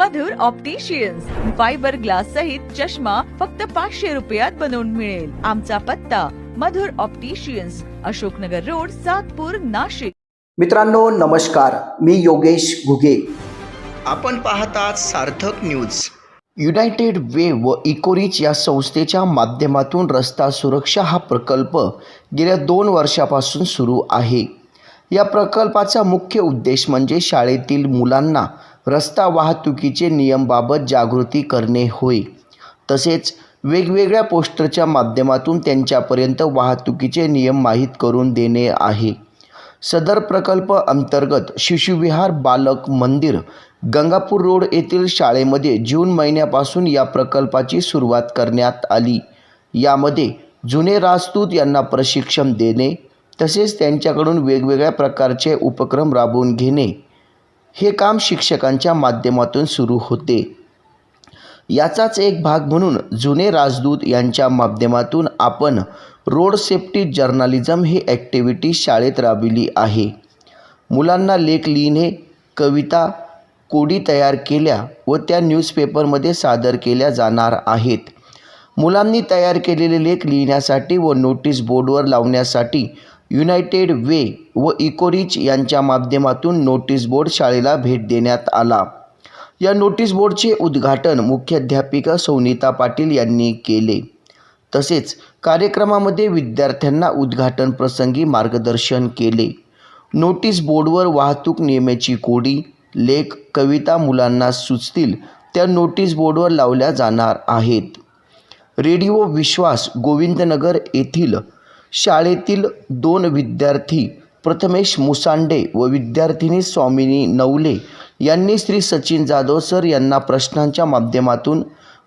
मधुर opticians fibre glass सहित चष्मा फक्त पाचशे रुपयात बनवून मिळेल. आमचा पत्ता मधुर ऑप्टिशियन्स अशोकनगर रोड सातपूर नाशिक. मित्रांनो नमस्कार. मी योगेश घुगे. आपण पाहतात सार्थक न्यूज युनायटेड वे व इकोरिच या संस्थेच्या माध्यमातून रस्ता सुरक्षा हा प्रकल्प गेल्या दोन वर्षापासून सुरू आहे. या प्रकल्पाचा मुख्य उद्देश म्हणजे शाळेतील मुलांना रस्ता वाहतुकीचे नियमबाबत जागृती करणे होय. तसेच वेगवेगळ्या पोस्टरच्या माध्यमातून त्यांच्यापर्यंत वाहतुकीचे नियम माहीत करून देणे आहे. सदर प्रकल्प अंतर्गत शिशुविहार बालक मंदिर गंगापूर रोड येथील शाळेमध्ये जून महिन्यापासून या प्रकल्पाची सुरुवात करण्यात आली. यामध्ये जुने राजदूत यांना प्रशिक्षण देणे तसेच त्यांच्याकडून वेगवेगळ्या प्रकारचे उपक्रम राबवून घेणे हे काम शिक्षकांच्या माध्यमातून सुरू होते. याचाच एक भाग म्हणून जुने राजदूत यांच्या माध्यमातून आपण रोड सेफ्टी जर्नालिझम ही ॲक्टिव्हिटी शाळेत राबविली आहे. मुलांना लेख लिहिणे कविता कोडी तयार केल्या व त्या न्यूजपेपरमध्ये सादर केल्या जाणार आहेत. मुलांनी तयार केलेले लेख लिहिण्यासाठी व नोटीस बोर्डवर लावण्यासाठी युनायटेड वे व इकोरिच यांच्या माध्यमातून नोटीस बोर्ड शाळेला भेट देण्यात आला. या नोटीस बोर्डचे उद्घाटन मुख्याध्यापिका सौनीता पाटील यांनी केले. तसेच कार्यक्रमामध्ये विद्यार्थ्यांना उद्घाटन प्रसंगी मार्गदर्शन केले. नोटीस बोर्डवर वाहतूक नियमाची कोडी लेख कविता मुलांना सुचतील त्या नोटीस बोर्डवर लावल्या जाणार आहेत. रेडिओ विश्वास गोविंदनगर येथील शाळेतील दोन विद्यार्थी प्रथमेश मुसांडे व विद्यार्थिनी स्वामिनी नवले यांनी श्री सचिन जाधव सर यांना प्रश्नांच्या माध्यमातून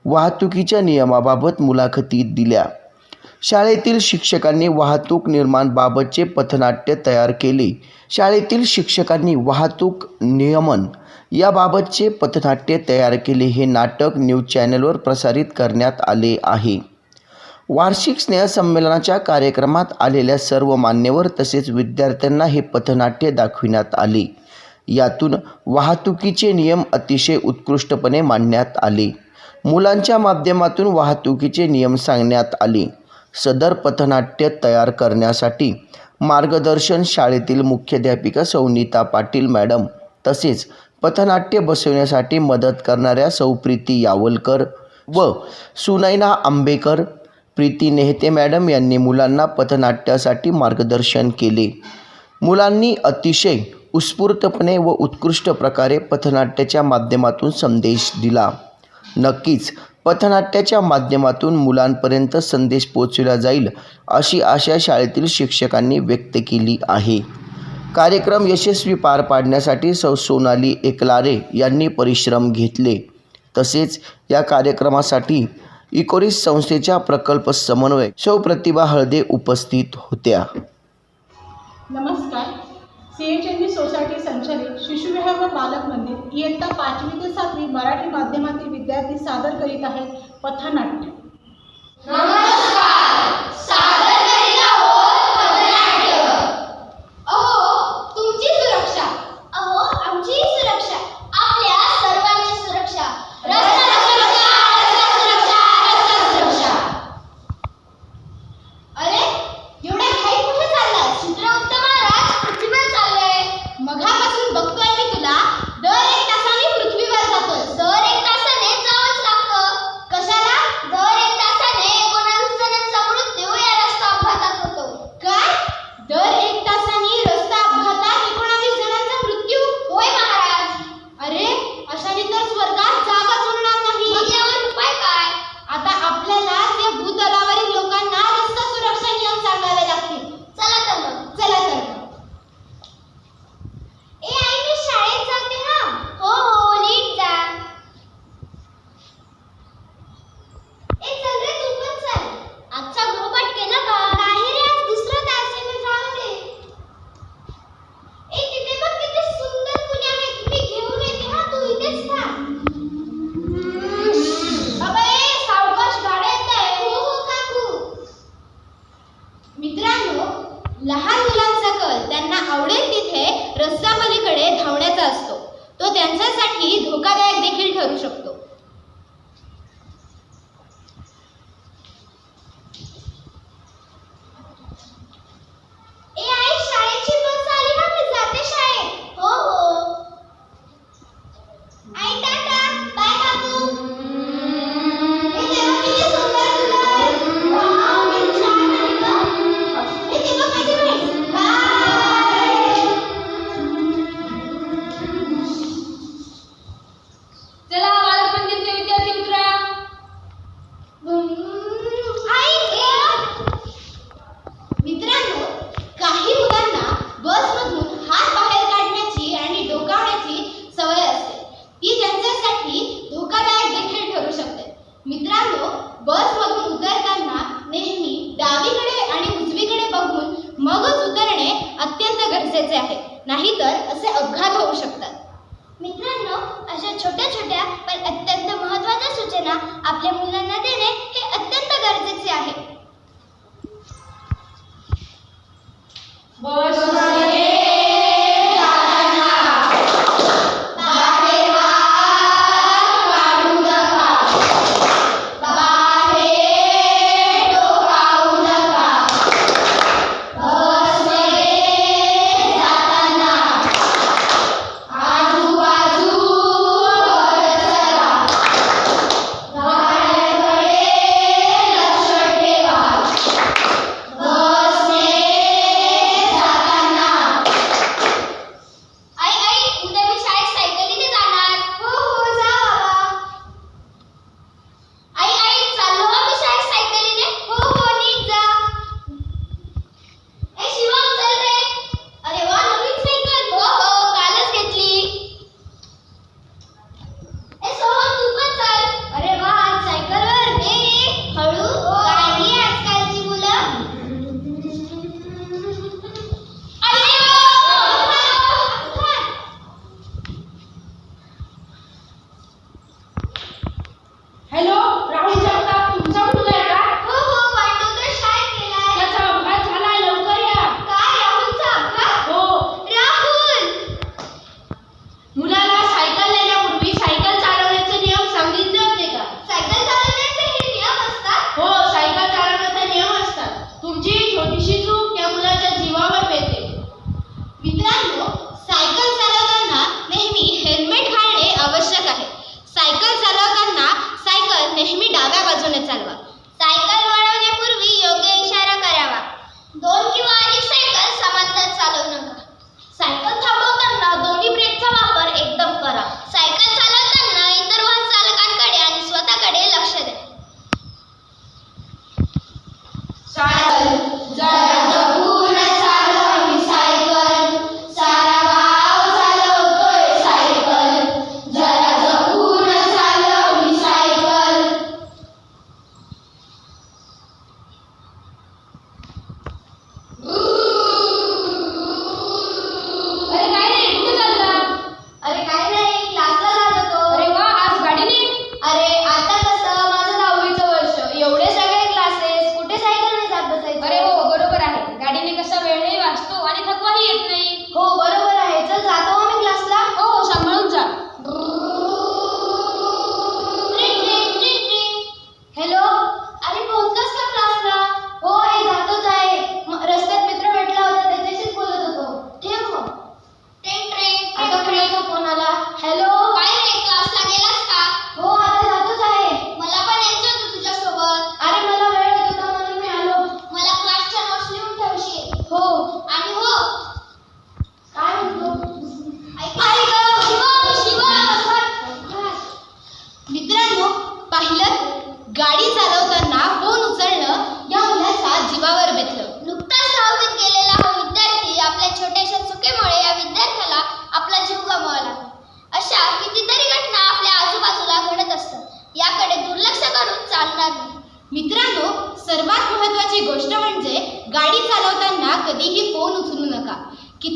वाहतुकीच्या नियमाबाबत मुलाखती दिल्या. शाळेतील शिक्षकांनी वाहतूक निर्माणबाबतचे पथनाट्य तयार केले. शाळेतील शिक्षकांनी वाहतूक नियमन याबाबतचे पथनाट्य तयार केले हे नाटक न्यूज चॅनलवर प्रसारित करण्यात आले आहे. वार्षिक स्नेहसंमेलनाच्या कार्यक्रमात आलेल्या सर्व मान्यवर तसेच विद्यार्थ्यांना हे पथनाट्य दाखविण्यात आले. यातून वाहतुकीचे नियम अतिशय उत्कृष्टपणे मांडण्यात आले. मुलांच्या माध्यमातून वाहतुकीचे नियम सांगण्यात आले. सदर पथनाट्य तयार करण्यासाठी मार्गदर्शन शाळेतील मुख्याध्यापिका सौनीता पाटील मॅडम तसेच पथनाट्य बसवण्यासाठी मदत करणाऱ्या सौप्रीती यावलकर व सुनैना आंबेकर प्रीती नेहते मॅडम यांनी मुलांना पथनाट्यासाठी मार्गदर्शन केले. मुलांनी अतिशय उत्स्फूर्तपणे व उत्कृष्ट प्रकारे पथनाट्याच्या माध्यमातून संदेश दिला. नक्कीच पथनाट्याच्या माध्यमातून मुलांपर्यंत संदेश पोचविला जाईल अशी आशा शाळेतील शिक्षकांनी व्यक्त केली आहे. कार्यक्रम यशस्वी पार पाडण्यासाठी सौ सोनाली एकलारे यांनी परिश्रम घेतले. तसेच या कार्यक्रमासाठी इकोरिस संस्थेच्या प्रकल्प समन्वय सौ प्रतिभा हळदे उपस्थित होत्या. नमस्कार. सी एच एन सोसायटी संचालित शिशुविहार व बालक मंदिर इयत्ता पाचवी ते सातवी मराठी माध्यमातील विद्यार्थी सादर करीत आहेत पथनाट्य. अहो लहान मुलांचा कल त्यांना आवडेल तिथे रस्त्यापलीकडे धावण्याचा असतो. तो त्यांच्यासाठी धोकादायक देखील ठरू शकतो. गरजेचे आहे. नाहीतर असे अपघात होऊ शकतात. मित्रांनो अशा छोट्या छोट्या पण अत्यंत महत्त्वाच्या सूचना आपल्या मुलांना देणे हे अत्यंत गरजेचे आहे. बस Start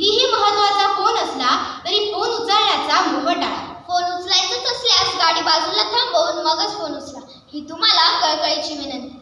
कितीही महत्त्वाचा फोन असला तरी फोन उचलण्याचा मोह टाळा फोन उचलायचंच असल्यास गाडी बाजूला थांबवून मगच फोन उचला. ही तुम्हाला कळकळीची विनंती.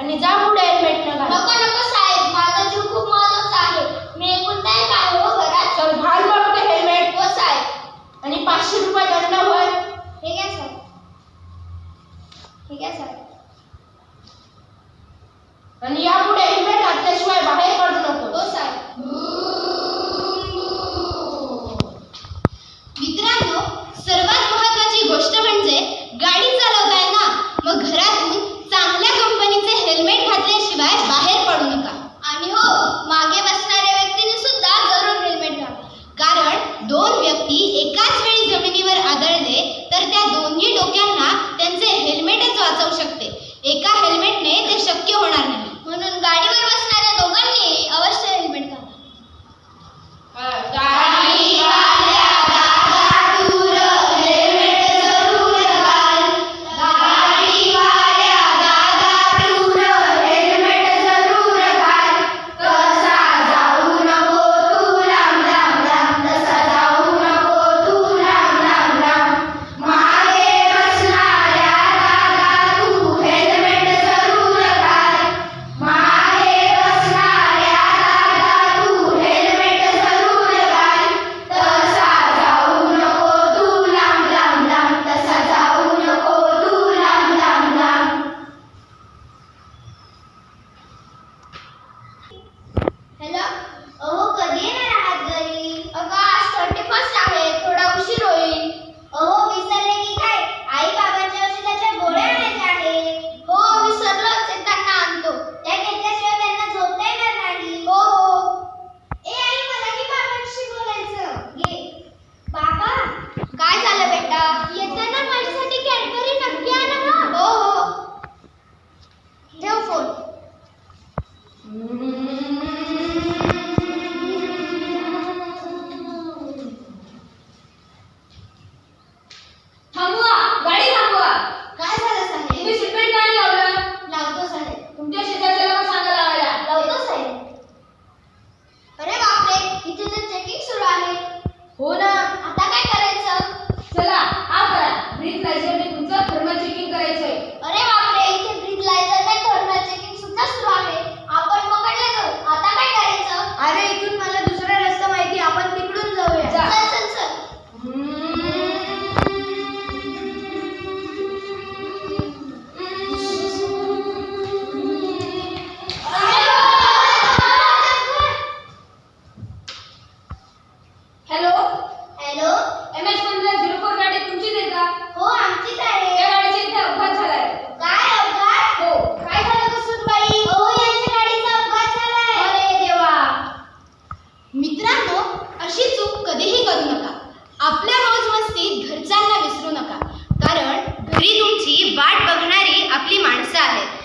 आणि जा पुढे हेल्मेट न घाल. नको नको साहेब माझा जीव खूप महत्त्वाचा आहे. मी एकूण काय काय हो घरात? चल घाल मग हेल्मेट हो साहेब. आणि पाचशे रुपये दंड भर. ठीक आहे सर ठीक आहे सर आणि यापुढे घरी तुमची वाट बघणारी आपली माणसं आहेत.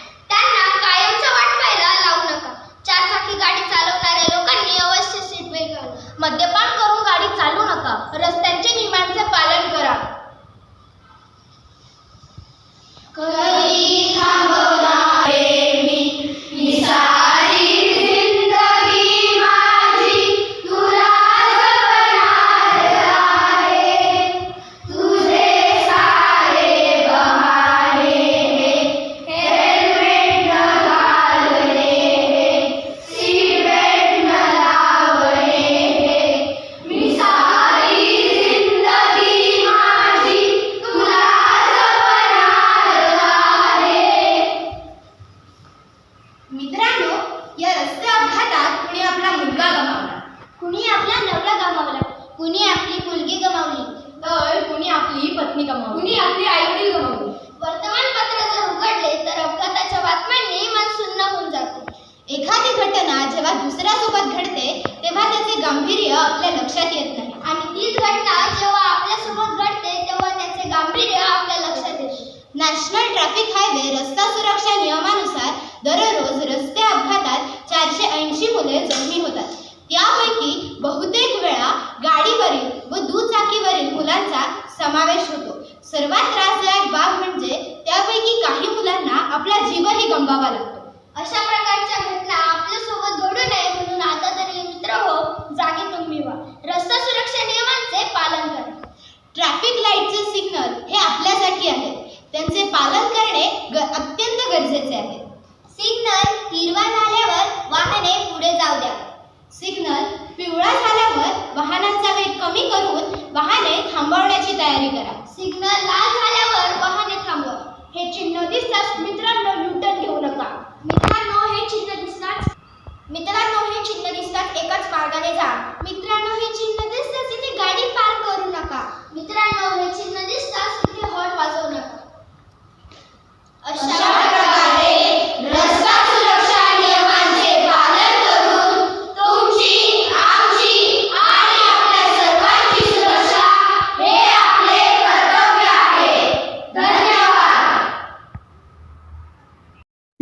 जेव्हा दुसऱ्यासोबत घडते तेव्हा त्याचे गांभीर्य आपल्या लक्षात येत नाही. आणि तीच घटना जेव्हा आपल्यासोबत घडते तेव्हा त्याचे गांभीर्य आपल्या लक्षात येते नॅशनल ट्रॅफिक हायवे रस्ता सुरक्षा नियमानुसार दररोज रस्ते अपघातात चारशे ऐंशी मुले जखमी होतात. त्यापैकी बहुतेक वेळा गाडीवरील व दुचाकीवरील मुलांचा समावेश होतो. सर्वात त्रासदायक बाब म्हणजे त्यापैकी काही मुलांना आपला जीवही गमवावा लागतो. अशा प्रकारच्या घटना आपल्यासोबत घडू नये